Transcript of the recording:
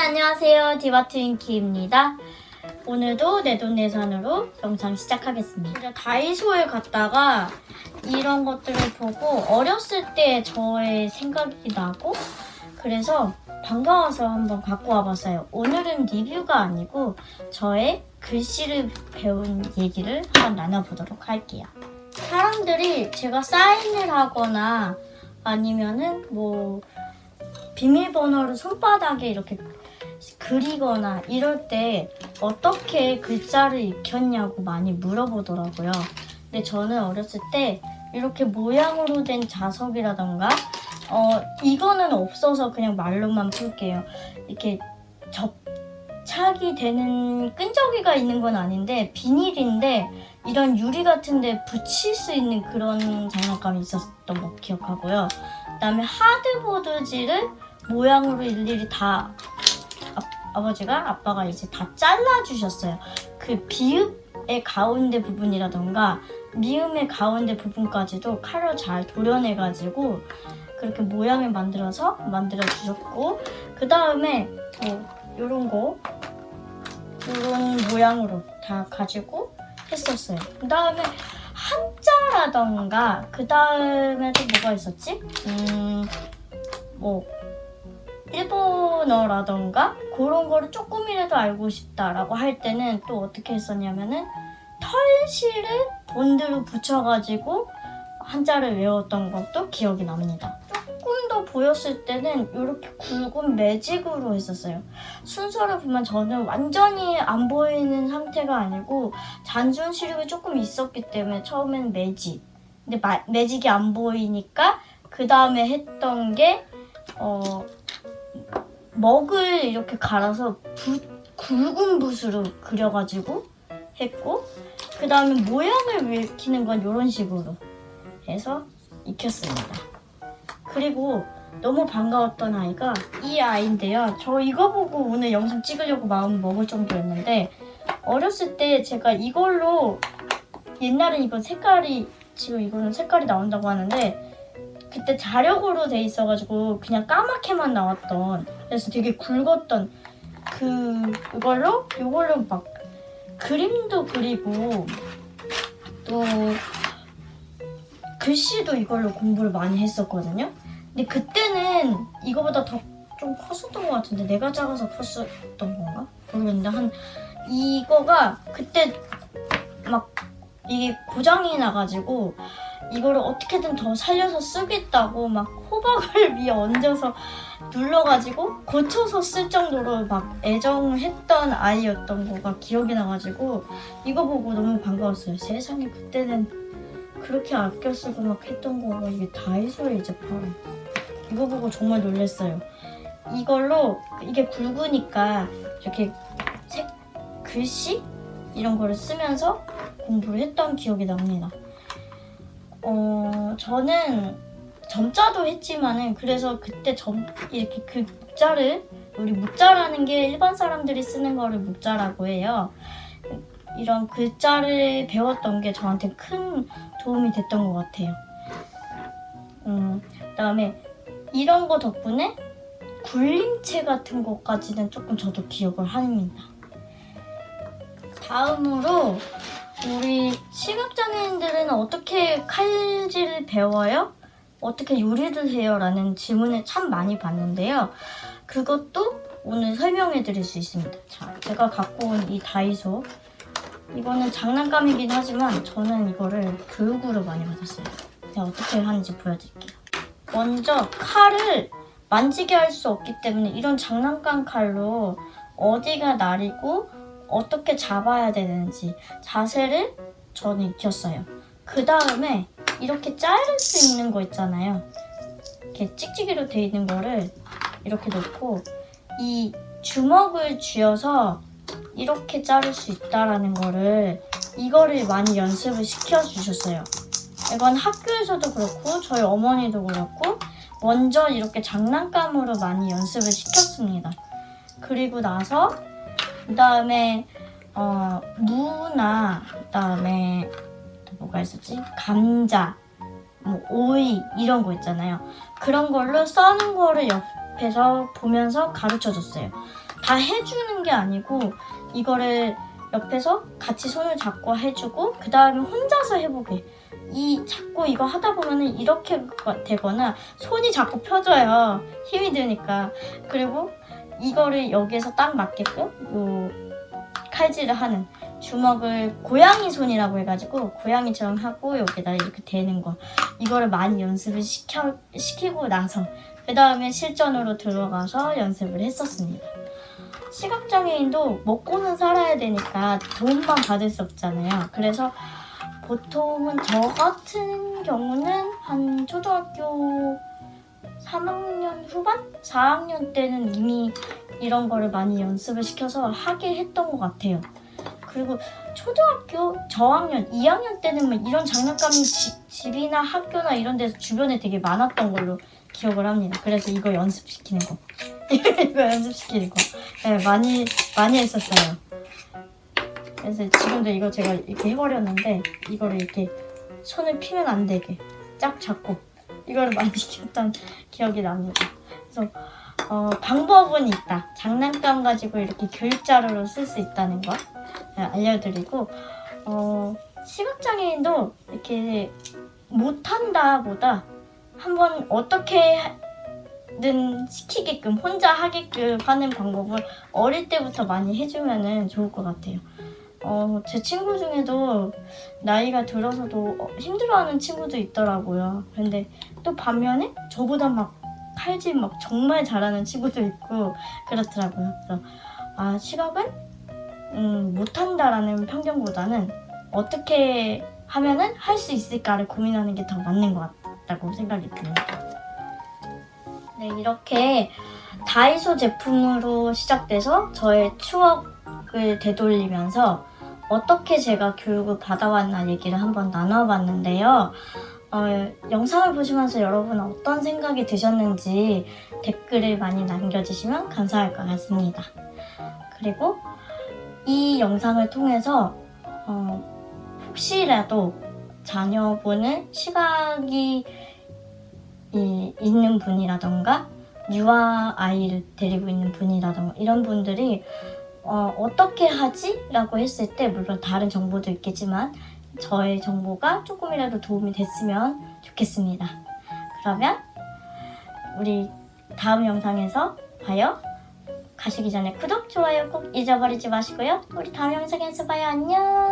안녕하세요. 디바트윈키입니다. 오늘도 내돈내산으로 영상 시작하겠습니다. 다이소에 갔다가 이런 것들을 보고 어렸을 때 저의 생각이 나고 그래서 반가워서 한번 갖고 와봤어요. 오늘은 리뷰가 아니고 저의 글씨를 배운 얘기를 한번 나눠보도록 할게요. 사람들이 제가 사인을 하거나 아니면은 뭐 비밀번호를 손바닥에 이렇게 그리거나 이럴 때 어떻게 글자를 익혔냐고 많이 물어보더라고요. 근데 저는 어렸을 때 이렇게 모양으로 된 자석이라던가 어 이거는 없어서 그냥 말로만 풀게요. 이렇게 접착이 되는 끈적이가 있는 건 아닌데 비닐인데 이런 유리 같은데 붙일 수 있는 그런 장난감이 있었던 거 기억하고요. 그다음에 하드보드지를 모양으로 일일이 다 아, 버지가 아빠가 이제 다 잘라 주셨어요. 그 비읍의 가운데 부분이라던가 미음의 가운데 부분까지도 칼로 잘 도려내 가지고 그렇게 모양을 만들어서 만들어 주셨고 그 다음에 뭐 요런 거 요런 모양으로 다 가지고 했었어요. 그 다음에 한자라던가 그 다음에 또 뭐가 있었지? 음, 뭐 일본어라던가 그런 거를 조금이라도 알고 싶다라고 할 때는 또 어떻게 했었냐면은 털실을 본드로 붙여가지고 한자를 외웠던 것도 기억이 납니다. 조금 더 보였을 때는 이렇게 굵은 매직으로 했었어요. 순서를 보면 저는 완전히 안 보이는 상태가 아니고 잔존 시력이 조금 있었기 때문에 처음에는 매직. 근데 마- 매직이 안 보이니까 그 다음에 했던 게 어, 먹을 이렇게 갈아서 붓, 굵은 붓으로 그려가지고 했고 그 다음에 모양을 익히는 건 이런 식으로 해서 익혔습니다. 그리고 너무 반가웠던 아이가 이 아이인데요. 저 이거 보고 오늘 영상 찍으려고 마음 먹을 정도였는데 어렸을 때 제가 이걸로 옛날엔 이건 색깔이 지금 이거는 색깔이 나온다고 하는데 그때 자력으로 돼 있어가지고 그냥 까맣게만 나왔던 그래서 되게 굵었던 그 그걸로 이걸로 막 그림도 그리고 또 글씨도 이걸로 공부를 많이 했었거든요. 근데 그때는 이거보다 더 좀 컸었던 것 같은데 내가 작아서 컸었던 건가? 모르겠는데 한 이거가 그때 막 이게 고장이 나가지고 이거를 어떻게든 더 살려서 쓰겠다고 막 호박을 위에 얹어서 눌러가지고 고쳐서 쓸 정도로 막 애정을 했던 아이였던 거가 기억이 나가지고 이거 보고 너무 반가웠어요. 세상에 그때는 그렇게 아껴 쓰고 막 했던 거가 이게 다이소에 이제 팔아. 이거 보고 정말 놀랐어요. 이걸로 이게 굵으니까 이렇게 색 글씨 이런 거를 쓰면서 공부를 했던 기억이 납니다. 어, 저는 점자도 했지만은 그래서 그때 점 이렇게 글자를 우리 묵자라는 게 일반 사람들이 쓰는 거를 묵자라고 해요. 이런 글자를 배웠던 게 저한테 큰 도움이 됐던 것 같아요. 음, 그다음에 이런 거 덕분에 굴림체 같은 것까지는 조금 저도 기억을 합니다. 다음으로 우리 시각장애인들은 어떻게 칼질을 배워요? 어떻게 요리를 해요? 라는 질문을 참 많이 받는데요. 그것도 오늘 설명해 드릴 수 있습니다. 자, 제가 갖고 온 이 다이소. 이거는 장난감이긴 하지만 저는 이거를 교육으로 많이 받았어요. 제가 어떻게 하는지 보여드릴게요. 먼저 칼을 만지게 할 수 없기 때문에 이런 장난감 칼로 어디가 날이고 어떻게 잡아야 되는지 자세를 저는 익혔어요. 그 다음에 이렇게 자를 수 있는 거 있잖아요. 이렇게 찍찍이로 돼 있는 거를 이렇게 놓고 이 주먹을 쥐어서 이렇게 자를 수 있다라는 거를 이거를 많이 연습을 시켜 주셨어요. 이건 학교에서도 그렇고 저희 어머니도 그렇고 먼저 이렇게 장난감으로 많이 연습을 시켰습니다. 그리고 나서 그 다음에 어, 무나 그 다음에 또 뭐가 있었지? 감자, 뭐 오이 이런 거 있잖아요. 그런 걸로 써는 거를 옆에서 보면서 가르쳐 줬어요. 다 해주는 게 아니고 이거를 옆에서 같이 손을 잡고 해주고 그 다음에 혼자서 해보게. 이 자꾸 이거 하다 보면은 이렇게 되거나 손이 자꾸 펴져요. 힘이 드니까. 그리고 이거를 여기에서 딱 맞게끔 요 칼질을 하는 주먹을 고양이 손이라고 해가지고 고양이처럼 하고 여기다 이렇게 대는 거 이거를 많이 연습을 시켜, 시키고 나서 그 다음에 실전으로 들어가서 연습을 했었습니다. 시각장애인도 먹고는 살아야 되니까 도움만 받을 수 없잖아요. 그래서 보통은 저 같은 경우는 한 초등학교 3학년 후반? 4학년 때는 이미 이런 거를 많이 연습을 시켜서 하게 했던 것 같아요. 그리고 초등학교 저학년, 2학년 때는 막 이런 장난감이 지- 집이나 학교나 이런 데서 주변에 되게 많았던 걸로 기억을 합니다. 그래서 이거 연습시키는 거. 이거 연습시키는 거. 네, 많이, 많이 했었어요. 그래서 지금도 이거 제가 이렇게 해버렸는데, 이거를 이렇게 손을 피면 안 되게 쫙 잡고, 이거를 많이 시켰던 기억이 납니다. 그래서, 어, 방법은 있다. 장난감 가지고 이렇게 교육자료로 쓸 수 있다는 거 네, 알려드리고, 어, 시각장애인도 이렇게 못한다 보다 한번 어떻게든 시키게끔 혼자 하게끔 하는 방법을 어릴 때부터 많이 해주면은 좋을 것 같아요. 어, 제 친구 중에도 나이가 들어서도 어, 힘들어하는 친구도 있더라고요. 근데 또 반면에 저보다 막 칼질 막 정말 잘하는 친구도 있고 그렇더라고요. 그래서 아 시각은 음, 못한다라는 편견보다는 어떻게 하면은 할 수 있을까를 고민하는 게 더 맞는 것 같다고 생각이 듭니다. 네, 이렇게 다이소 제품으로 시작돼서 저의 추억 을 되돌리면서 어떻게 제가 교육을 받아왔나 얘기를 한번 나눠봤는데요. 어, 영상을 보시면서 여러분 어떤 생각이 드셨는지 댓글을 많이 남겨주시면 감사할 것 같습니다. 그리고 이 영상을 통해서 어, 혹시라도 자녀분은 시각이 이- 있는 분이라던가 유아 아이를 데리고 있는 분이라던가 이런 분들이 어, 떻게 하지? 라고 했을 때 물론 다른 정보도 있겠지만 저의 정보가 조금이라도 도움이 됐으면 좋겠습니다. 그러면 우리 다음 영상에서 봐요. 가시기 전에 구독, 좋아요 꼭 잊어버리지 마시고요. 우리 다음 영상에서 봐요. 안녕.